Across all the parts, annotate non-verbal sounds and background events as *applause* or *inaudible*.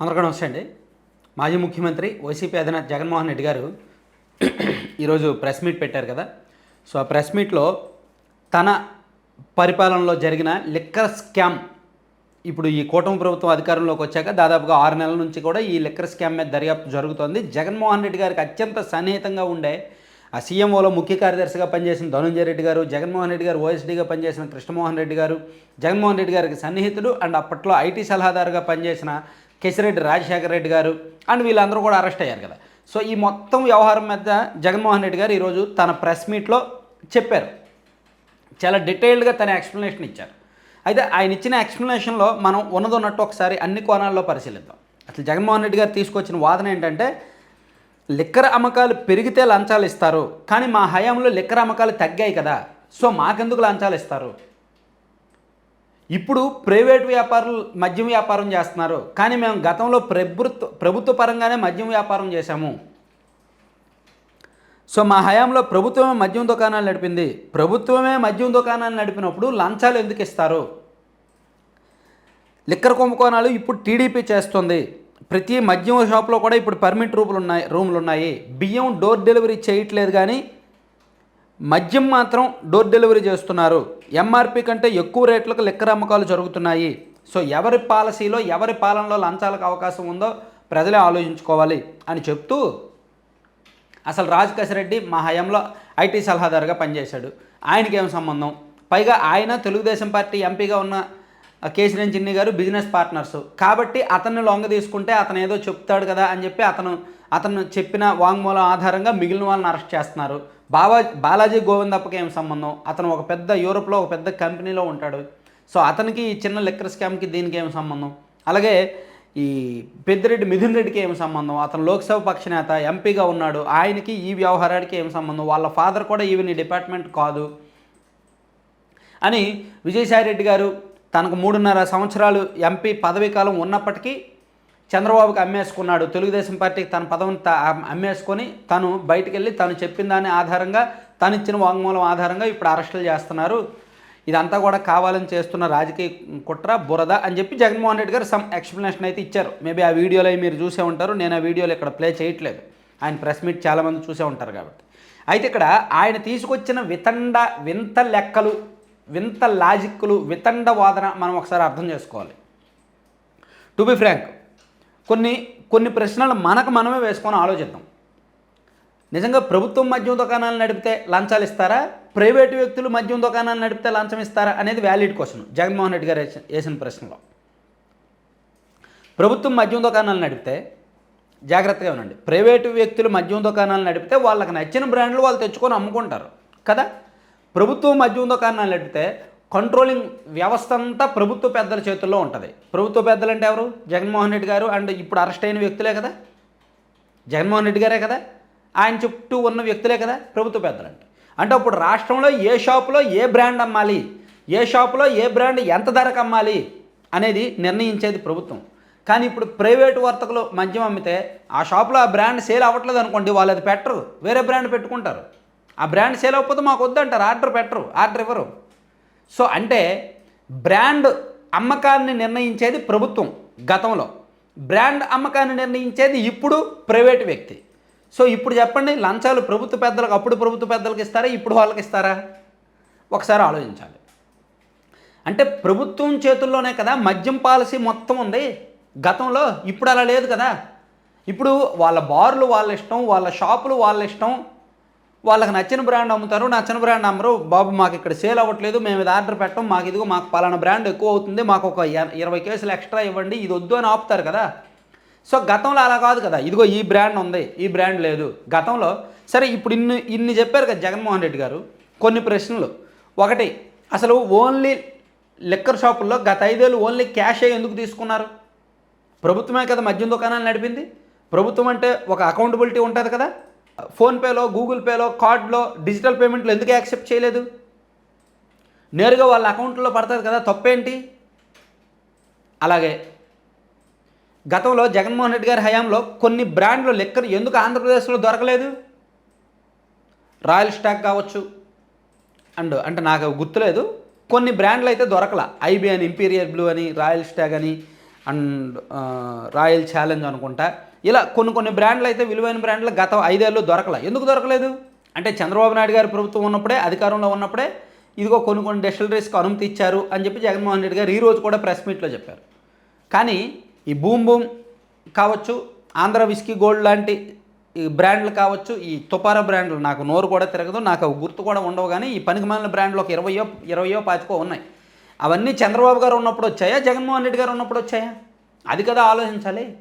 అందరికీ నమస్తే అండి. మాజీ ముఖ్యమంత్రి వైసీపీ అధినేత జగన్మోహన్ రెడ్డి గారు *clears throat* ఈరోజు ప్రెస్ మీట్ పెట్టారు కదా. సో ఆ ప్రెస్ మీట్లో తన పరిపాలనలో జరిగిన లిక్కర్ స్కామ్ ఇప్పుడు ఈ కూటమి ప్రభుత్వం అధికారంలోకి వచ్చాక దాదాపుగా ఆరు నెలల నుంచి కూడా ఈ లిక్కర్ స్కామ్ మీద దర్యాప్తు జరుగుతోంది. జగన్మోహన్ రెడ్డి గారికి అత్యంత సన్నిహితంగా ఉండే ఆ సీఎంఓలో ముఖ్య కార్యదర్శిగా పనిచేసిన ధనుంజయ రెడ్డి గారు జగన్మోహన్ రెడ్డి గారు ఓఎస్డీగా పనిచేసిన కృష్ణమోహన్ రెడ్డి గారు జగన్మోహన్ రెడ్డి గారికి సన్నిహితుడు అండ్ అప్పట్లో ఐటీ సలహాదారుగా పనిచేసిన కేసిరెడ్డి రాజశేఖర రెడ్డి గారు అండ్ వీళ్ళందరూ కూడా అరెస్ట్ అయ్యారు కదా. సో ఈ మొత్తం వ్యవహారం మీద జగన్మోహన్ రెడ్డి గారు ఈరోజు తన ప్రెస్ మీట్లో చెప్పారు. చాలా డీటెయిల్డ్గా తన ఎక్స్ప్లెనేషన్ ఇచ్చారు. అయితే ఆయన ఇచ్చిన ఎక్స్ప్లెనేషన్లో మనం ఉన్నదొన్నట్టు ఒకసారి అన్ని కోణాల్లో పరిశీలిద్దాం. అసలు జగన్మోహన్ రెడ్డి గారు తీసుకొచ్చిన వాదన ఏంటంటే లిక్కర్ అమ్మకాలు పెరిగితే లంచాలు ఇస్తారు కానీ మా హయాంలో లిక్కర్ అమ్మకాలు తగ్గాయి కదా సో మాకెందుకు లంచాలు ఇస్తారు? ఇప్పుడు ప్రైవేట్ వ్యాపారులు మద్యం వ్యాపారం చేస్తున్నారు. కానీ మేము గతంలో ప్రభుత్వ ప్రభుత్వ పరంగానే మద్యం వ్యాపారం చేశాము. సో మా హయాంలో ప్రభుత్వమే మద్యం దుకాణాలు నడిపింది. ప్రభుత్వమే మద్యం దుకాణాలు నడిపినప్పుడు లంచాలు ఎందుకు ఇస్తారు? లిక్కర్ కుంభకోణాలు ఇప్పుడు టీడీపీ చేస్తుంది. ప్రతి మద్యం షాప్లో కూడా ఇప్పుడు పర్మిట్ రూపులు ఉన్నాయి రూములు ఉన్నాయి. బియ్యం డోర్ డెలివరీ చేయట్లేదు కానీ మద్యం మాత్రం డోర్ డెలివరీ చేస్తున్నారు. ఎంఆర్పి కంటే ఎక్కువ రేట్లకు లిక్కర్ అమ్మకాలు జరుగుతున్నాయి. సో ఎవరి పాలసీలో ఎవరి పాలనలో లంచాలకు అవకాశం ఉందో ప్రజలే ఆలోచించుకోవాలి అని చెప్తూ అసలు రాజ్ మా హయాంలో ఐటీ సలహాదారుగా పనిచేశాడు. ఆయనకి ఏం సంబంధం? పైగా ఆయన తెలుగుదేశం పార్టీ ఎంపీగా ఉన్న కేసీఆర్ చిన్ని గారు బిజినెస్ పార్ట్నర్స్. కాబట్టి అతన్ని లొంగ తీసుకుంటే అతను ఏదో చెప్తాడు కదా అని చెప్పి అతను అతను చెప్పిన వాంగ్మూలం ఆధారంగా మిగిలిన వాళ్ళని అరెస్ట్ చేస్తున్నారు. బాబా బాలాజీ గోవిందప్పకి ఏం సంబంధం? అతను ఒక పెద్ద యూరోప్లో ఒక పెద్ద కంపెనీలో ఉంటాడు. సో అతనికి ఈ చిన్న లిక్కర్ స్కామ్కి దీనికి ఏం సంబంధం? అలాగే ఈ పెద్దిరెడ్డి మిథున్ రెడ్డికి ఏం సంబంధం? అతను లోక్సభ పక్ష నేత ఎంపీగా ఉన్నాడు. ఆయనకి ఈ వ్యవహారానికి ఏం సంబంధం? వాళ్ళ ఫాదర్ కూడా ఈవెన్ ఈ డిపార్ట్మెంట్ కాదు. అని విజయసాయి రెడ్డి గారు తనకు మూడున్నర సంవత్సరాలు ఎంపీ పదవీ కాలం ఉన్నప్పటికీ చంద్రబాబుకి అమ్మేసుకున్నాడు. తెలుగుదేశం పార్టీకి తన పదవిని అమ్మేసుకొని తను బయటికి వెళ్ళి తను చెప్పిన దాని ఆధారంగా తను ఇచ్చిన వాంగ్మూలం ఆధారంగా ఇప్పుడు అరెస్టులు చేస్తున్నారు. ఇదంతా కూడా కావాలని చేస్తున్న రాజకీయ కుట్ర బురద అని చెప్పి జగన్మోహన్ రెడ్డి గారు సమ్ ఎక్స్ప్లెనేషన్ అయితే ఇచ్చారు. మేబీ ఆ వీడియోలో అవి మీరు చూసే ఉంటారు. నేను ఆ వీడియోలో ఇక్కడ ప్లే చేయట్లేదు. ఆయన ప్రెస్ మీట్ చాలామంది చూసే ఉంటారు కాబట్టి. అయితే ఇక్కడ ఆయన తీసుకొచ్చిన వితండ వింత లెక్కలు వింత లాజిక్లు వితండ వాదన మనం ఒకసారి అర్థం చేసుకోవాలి. టు బి ఫ్రాంక్ కొన్ని కొన్ని ప్రశ్నలు మనకు మనమే వేసుకొని ఆలోచిద్దాం. నిజంగా ప్రభుత్వం మద్యం దుకాణాలు నడిపితే లంచాలు ఇస్తారా? ప్రైవేటు వ్యక్తులు మద్యం దుకాణాలు నడిపితే లంచం ఇస్తారా అనేది వ్యాలిడ్ క్వశ్చన్ జగన్మోహన్ రెడ్డి గారు వేసిన- ప్రశ్నలో. ప్రభుత్వం మద్యం దుకాణాలు నడిపితే జాగ్రత్తగా ఉండండి. ప్రైవేటు వ్యక్తులు మద్యం దుకాణాలు నడిపితే వాళ్ళకి నచ్చిన బ్రాండ్లు వాళ్ళు తెచ్చుకొని అమ్ముకుంటారు. కదా? ప్రభుత్వం మద్యం దుకాణాలు నడిపితే కంట్రోలింగ్ వ్యవస్థ అంతా ప్రభుత్వ పెద్దల చేతుల్లో ఉంటుంది. ప్రభుత్వ పెద్దలు అంటే ఎవరు? జగన్మోహన్ రెడ్డి గారు అండ్ ఇప్పుడు అరెస్ట్ అయిన వ్యక్తులే కదా? జగన్మోహన్ రెడ్డి గారే కదా? ఆయన చుట్టూ ఉన్న వ్యక్తులే కదా ప్రభుత్వ పెద్దలు అంటే. అంటే అప్పుడు రాష్ట్రంలో ఏ షాపులో ఏ బ్రాండ్ అమ్మాలి? ఏ షాపులో ఏ బ్రాండ్ ఎంత ధరకు అమ్మాలి? అనేది నిర్ణయించేది ప్రభుత్వం. కానీ ఇప్పుడు ప్రైవేటు వర్తకులు మద్యం అమ్మితే ఆ షాపులో ఆ బ్రాండ్ సేల్ అవ్వట్లేదు అనుకోండి వాళ్ళు అది పెట్టరు. వేరే బ్రాండ్ పెట్టుకుంటారు. ఆ బ్రాండ్ సేల్ అవ్వకపోతే మాకు వద్దంటారు. ఆర్డర్ పెట్టరు. ఆర్డర్ ఇవ్వరు. సో అంటే బ్రాండ్ అమ్మకాన్ని నిర్ణయించేది ప్రభుత్వం గతంలో. బ్రాండ్ అమ్మకాన్ని నిర్ణయించేది ఇప్పుడు ప్రైవేట్ వ్యక్తి. సో ఇప్పుడు చెప్పండి లంచాలు ప్రభుత్వ పెద్దలకు అప్పుడు ప్రభుత్వ పెద్దలకు ఇస్తారా ఇప్పుడు వాళ్ళకి ఇస్తారా? ఒకసారి ఆలోచించాలి. అంటే ప్రభుత్వం చేతుల్లోనే కదా మద్యం పాలసీ మొత్తం ఉంది గతంలో ఇప్పుడు అలా లేదు కదా. ఇప్పుడు వాళ్ళ బార్లు వాళ్ళ ఇష్టం వాళ్ళ షాపులు వాళ్ళ ఇష్టం వాళ్ళకి నచ్చిన బ్రాండ్ అమ్ముతారు నచ్చిన బ్రాండ్ అమ్మరు. బాబు మాకు ఇక్కడ సేల్ అవ్వట్లేదు మేము ఇది ఆర్డర్ పెట్టం మాకు ఇదిగో మాకు పలానా బ్రాండ్ ఎక్కువ అవుతుంది మాకు ఒక ఇరవై కేసులు ఎక్స్ట్రా ఇవ్వండి ఇది వద్దు అని ఆపుతారు కదా. సో గతంలో అలా కాదు కదా. ఇదిగో ఈ బ్రాండ్ ఉంది ఈ బ్రాండ్ లేదు. గతంలో సరే ఇప్పుడు ఇన్ని ఇన్ని చెప్పారు కదా జగన్మోహన్ రెడ్డి గారు కొన్ని ప్రశ్నలు. ఒకటి అసలు ఓన్లీ లిక్కర్ షాపుల్లో గత ఐదేళ్ళు ఓన్లీ క్యాష్ ఎందుకు తీసుకున్నారు? ప్రభుత్వమే కదా మద్యం దుకాణాలు నడిపింది. ప్రభుత్వం అంటే ఒక అకౌంటబిలిటీ ఉంటుంది కదా. ఫోన్పేలో గూగుల్ పేలో కార్డ్లో డిజిటల్ పేమెంట్లు ఎందుకు యాక్సెప్ట్ చేయలేదు? నేరుగా వాళ్ళ అకౌంట్లో పడుతుంది కదా తప్పేంటి? అలాగే గతంలో జగన్మోహన్ రెడ్డి గారి హయాంలో కొన్ని బ్రాండ్లు లెక్కలు ఎందుకు ఆంధ్రప్రదేశ్లో దొరకలేదు? రాయల్ స్టాక్ కావచ్చు అండ్ అంటే నాకు గుర్తులేదు కొన్ని బ్రాండ్లు అయితే దొరకల. ఐబీ అని ఇంపీరియల్ బ్లూ అని రాయల్ స్టాగ్ అని అండ్ రాయల్ ఛాలెంజ్ అనుకుంటా. ఇలా కొన్ని కొన్ని బ్రాండ్లు అయితే విలువైన బ్రాండ్లు గత ఐదేళ్ళు దొరకలే. ఎందుకు దొరకలేదు? అంటే చంద్రబాబు నాయుడు గారి ప్రభుత్వం ఉన్నప్పుడే అధికారంలో ఉన్నప్పుడే ఇదిగో కొన్ని కొన్ని డెస్టిలరీస్కి అనుమతి ఇచ్చారు అని చెప్పి జగన్మోహన్ రెడ్డి గారు ఈ రోజు కూడా ప్రెస్ మీట్లో చెప్పారు. కానీ ఈ బూమ్ బూమ్ కావచ్చు ఆంధ్ర విస్కీ గోల్డ్ లాంటి ఈ బ్రాండ్లు కావచ్చు ఈ తుపారా బ్రాండ్లు నాకు నోరు కూడా తిరగదు నాకు అవి గుర్తు కూడా ఉండవు కానీ ఈ పనికిమాలిన బ్రాండ్లు ఒక ఇరవయో ఇరవయో పాతికో ఉన్నాయి. అవన్నీ చంద్రబాబు గారు ఉన్నప్పుడు వచ్చాయా? జగన్మోహన్ రెడ్డి గారు ఉన్నప్పుడు వచ్చాయా? అది కదా ఆలోచించాలి.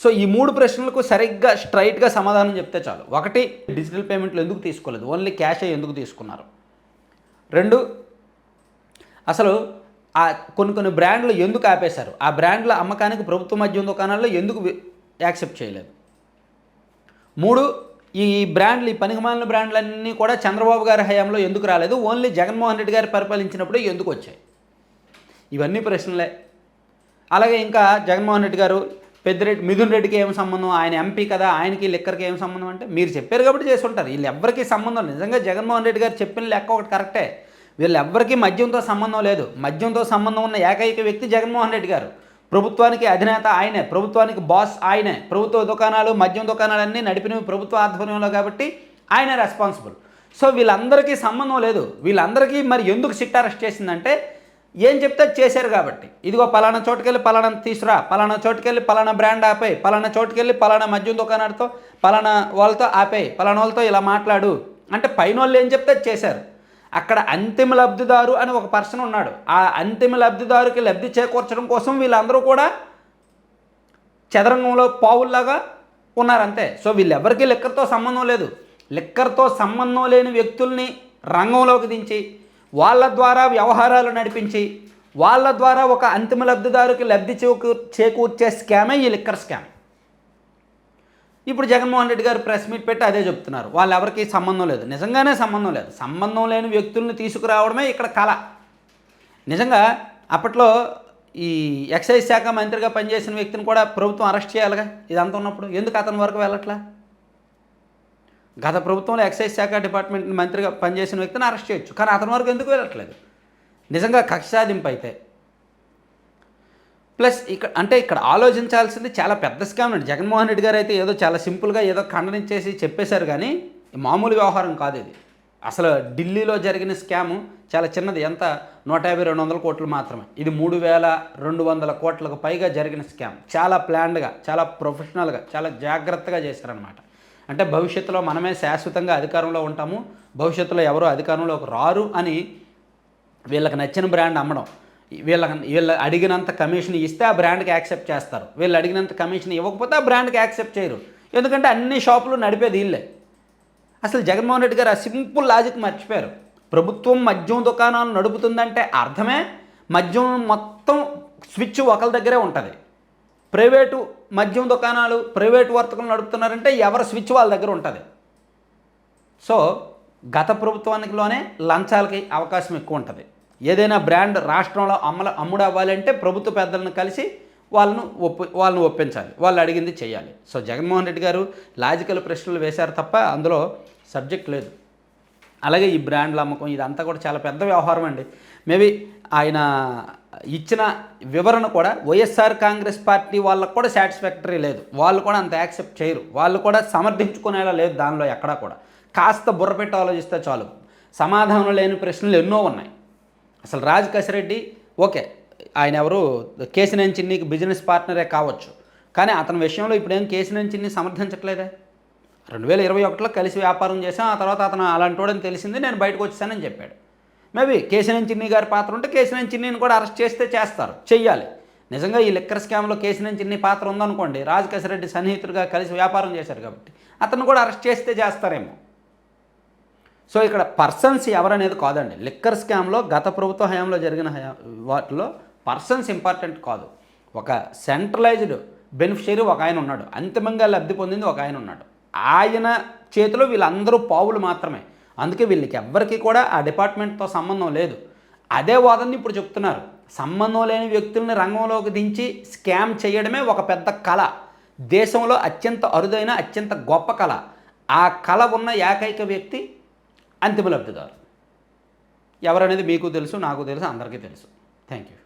సో ఈ మూడు ప్రశ్నలకు సరిగ్గా స్ట్రైట్గా సమాధానం చెప్తే చాలు. ఒకటి డిజిటల్ పేమెంట్లు ఎందుకు తీసుకోలేదు? ఓన్లీ క్యాష్ ఎందుకు తీసుకున్నారు? రెండు అసలు ఆ కొన్ని కొన్ని బ్రాండ్లు ఎందుకు ఆపేశారు? ఆ బ్రాండ్ల అమ్మకానికి ప్రభుత్వ మద్యం దుకాణాల్లో ఎందుకు యాక్సెప్ట్ చేయలేదు? మూడు ఈ బ్రాండ్లు ఈ పనికిమాలిన బ్రాండ్లన్నీ కూడా చంద్రబాబు గారి హయాంలో ఎందుకు రాలేదు? ఓన్లీ జగన్మోహన్ రెడ్డి గారు పరిపాలించినప్పుడు ఎందుకు వచ్చాయి? ఇవన్నీ ప్రశ్నలే. అలాగే ఇంకా జగన్మోహన్ రెడ్డి గారు పెద్దిరెడ్డి మిథున్ రెడ్డికి ఏం సంబంధం? ఆయన ఎంపీ కదా ఆయనకి లెక్కర్కి ఏం సంబంధం అంటే మీరు చెప్పారు కాబట్టి చేసి వీళ్ళు ఎవరికి సంబంధం నిజంగా జగన్మోహన్ రెడ్డి గారు చెప్పిన లెక్క ఒకటి కరెక్టే. వీళ్ళు ఎవరికి మద్యంతో సంబంధం లేదు. మద్యంతో సంబంధం ఉన్న ఏకైక వ్యక్తి జగన్మోహన్ రెడ్డి గారు. ప్రభుత్వానికి అధినేత ఆయనే ప్రభుత్వానికి బాస్ ఆయనే. ప్రభుత్వ దుకాణాలు మద్యం దుకాణాలన్నీ నడిపినవి ప్రభుత్వ ఆధ్వర్యంలో కాబట్టి ఆయనే రెస్పాన్సిబుల్ సో వీళ్ళందరికీ సంబంధం లేదు. వీళ్ళందరికీ మరి ఎందుకు సిట్ అరెస్ట్ చేసిందంటే ఏం చెప్తే చేశారు కాబట్టి. ఇదిగో పలానా చోటుకెళ్ళి పలానా తీసురా పలానా చోటుకెళ్ళి పలానా బ్రాండ్ ఆపేయి పలానా చోటుకెళ్ళి పలానా మద్యం దుకాణాలతో పలానా వాళ్ళతో ఆపేయి పలానా వాళ్ళతో ఇలా మాట్లాడు. అంటే పైన వాళ్ళు ఏం చెప్తే చేశారు. అక్కడ అంతిమ లబ్ధిదారు అని ఒక పర్సన్ ఉన్నాడు. ఆ అంతిమ లబ్ధిదారుకి లబ్ధి చేకూర్చడం కోసం వీళ్ళందరూ కూడా చదరంగంలో పావుల్లాగా ఉన్నారంతే. సో వీళ్ళెవరికీ లిక్కర్తో సంబంధం లేదు. లిక్కర్తో సంబంధం లేని వ్యక్తుల్ని రంగంలోకి దించి వాళ్ళ ద్వారా వ్యవహారాలు నడిపించి వాళ్ళ ద్వారా ఒక అంతిమ లబ్ధిదారుకి లబ్ధి చేకూ చేకూర్చే స్కామే ఈ లిక్కర్ స్కామ్ ఇప్పుడు జగన్మోహన్ రెడ్డి గారు ప్రెస్ మీట్ పెట్టి అదే చెప్తున్నారు. వాళ్ళు ఎవరికి సంబంధం లేదు. నిజంగానే సంబంధం లేదు. సంబంధం లేని వ్యక్తుల్ని తీసుకురావడమే ఇక్కడ కళ. నిజంగా అప్పట్లో ఈ ఎక్సైజ్ శాఖ మంత్రిగా పనిచేసిన వ్యక్తిని కూడా ప్రభుత్వం అరెస్ట్ చేయాలిగా? ఇదంతా ఉన్నప్పుడు ఎందుకు అతని వరకు వెళ్ళట్లా? గత ప్రభుత్వంలో ఎక్సైజ్ శాఖ డిపార్ట్మెంట్ మంత్రిగా పనిచేసిన వ్యక్తిని అరెస్ట్ చేయొచ్చు. కానీ అతని వరకు ఎందుకు వెళ్ళట్లేదు? నిజంగా కక్ష సాధింపు అయితే. ప్లస్ ఇక్కడ అంటే ఇక్కడ ఆలోచించాల్సింది చాలా పెద్ద స్కామ్ అండి. జగన్మోహన్ రెడ్డి గారు అయితే ఏదో చాలా సింపుల్గా ఏదో ఖండనించేసి చెప్పేశారు కానీ మామూలు వ్యవహారం కాదు ఇది. అసలు ఢిల్లీలో జరిగిన స్కాము చాలా చిన్నది. ఎంత? నూట యాభై రెండు వందల కోట్లు మాత్రమే. ఇది మూడు వేల రెండు వందల కోట్లకు పైగా జరిగిన స్కామ్. చాలా ప్లాన్డ్గా చాలా ప్రొఫెషనల్గా చాలా జాగ్రత్తగా చేశారనమాట అంటే భవిష్యత్తులో మనమే శాశ్వతంగా అధికారంలో ఉంటాము భవిష్యత్తులో ఎవరు అధికారంలోకి రారు అని వీళ్ళకి నచ్చిన బ్రాండ్ అమ్మడం. వీళ్ళకి వీళ్ళు అడిగినంత కమిషన్ ఇస్తే ఆ బ్రాండ్కి యాక్సెప్ట్ చేస్తారు. వీళ్ళు అడిగినంత కమిషన్ ఇవ్వకపోతే ఆ బ్రాండ్కి యాక్సెప్ట్ చేయరు. ఎందుకంటే అన్ని షాపులు నడిపేది వీళ్ళే. అసలు జగన్మోహన్ రెడ్డి గారు ఆ సింపుల్ లాజిక్ మర్చిపోయారు. ప్రభుత్వం మద్యం దుకాణాలు నడుపుతుందంటే అర్థమే మద్యం మొత్తం స్విచ్ ఒకరి దగ్గరే ఉంటుంది. ప్రైవేటు మద్యం దుకాణాలు ప్రైవేటు వర్తకులు నడుపుతున్నారంటే ఎవరి స్విచ్ వాళ్ళ దగ్గర ఉంటుంది. సో గత ప్రభుత్వానికిలోనే లంచాలకి అవకాశం ఎక్కువ ఉంటుంది. ఏదైనా బ్రాండ్ రాష్ట్రంలో అమ్మల అమ్ముడు అవ్వాలంటే ప్రభుత్వ పెద్దలను కలిసి వాళ్ళను ఒప్పి వాళ్ళని ఒప్పించాలి. వాళ్ళు అడిగింది చేయాలి. సో జగన్మోహన్ రెడ్డి గారు లాజికల్ ప్రశ్నలు వేశారు తప్ప అందులో సబ్జెక్ట్ లేదు. అలాగే ఈ బ్రాండ్ల అమ్మకం ఇదంతా కూడా చాలా పెద్ద వ్యవహారం అండి. మేబీ ఆయన ఇచ్చిన వివరణ కూడా వైఎస్ఆర్ కాంగ్రెస్ పార్టీ వాళ్ళకు కూడా సాటిస్ఫాక్టరీ లేదు. వాళ్ళు కూడా అంత యాక్సెప్ట్ చేయరు. వాళ్ళు కూడా సమర్థించుకునేలా లేదు దానిలో ఎక్కడా కూడా. కాస్త బుర్రపెట్టి ఆలోచిస్తే చాలు. సమాధానం లేని ప్రశ్నలు ఎన్నో ఉన్నాయి. అసలు రాజ్ కసిరెడ్డి ఓకే ఆయన ఎవరు? కేసినేని చిన్నికి బిజినెస్ పార్ట్నరే కావచ్చు. కానీ అతని విషయంలో ఇప్పుడు ఏం కేసినేని చిన్ని సమర్థించట్లేదే? రెండు వేల ఇరవై ఒకటిలో కలిసి వ్యాపారం చేశాం. ఆ తర్వాత అతను అలాంటి వాడని తెలిసింది. నేను బయటకు వచ్చానని చెప్పాడు. మేబీ కేశినేని చిన్ని గారి పాత్ర ఉంటే కేశినేని చిన్నిని కూడా అరెస్ట్ చేస్తే చేస్తారు. చెయ్యాలి. నిజంగా ఈ లిక్కర్ స్కామ్లో కేశినేని చిన్ని పాత్ర ఉందనుకోండి రాజ్ సన్నిహితుడిగా కలిసి వ్యాపారం చేశారు కాబట్టి అతను కూడా అరెస్ట్ చేస్తే చేస్తారేమో. సో ఇక్కడ పర్సన్స్ ఎవరనేది కాదండి. లిక్కర్ స్కామ్లో గత ప్రభుత్వ హయాంలో జరిగిన వాటిలో పర్సన్స్ ఇంపార్టెంట్ కాదు. ఒక సెంట్రలైజ్డ్ బెనిఫిషియరీ ఒక ఆయన ఉన్నాడు. అంతిమంగా లబ్ధి పొందింది ఒక ఆయన ఉన్నాడు. ఆయన చేతిలో వీళ్ళందరూ పావులు మాత్రమే. అందుకే వీళ్ళకి ఎవ్వరికి కూడా ఆ డిపార్ట్మెంట్తో సంబంధం లేదు. అదే వాదనని ఇప్పుడు చెప్తున్నారు. సంబంధం లేని వ్యక్తుల్ని రంగంలోకి దించి స్కామ్ చేయడమే ఒక పెద్ద కళ. దేశంలో అత్యంత అరుదైన అత్యంత గొప్ప కళ. ఆ కళ ఉన్న ఏకైక వ్యక్తి అంతిమ లబ్ధిదారు. ఎవరనేది మీకు తెలుసు నాకు తెలుసు అందరికీ తెలుసు. Thank you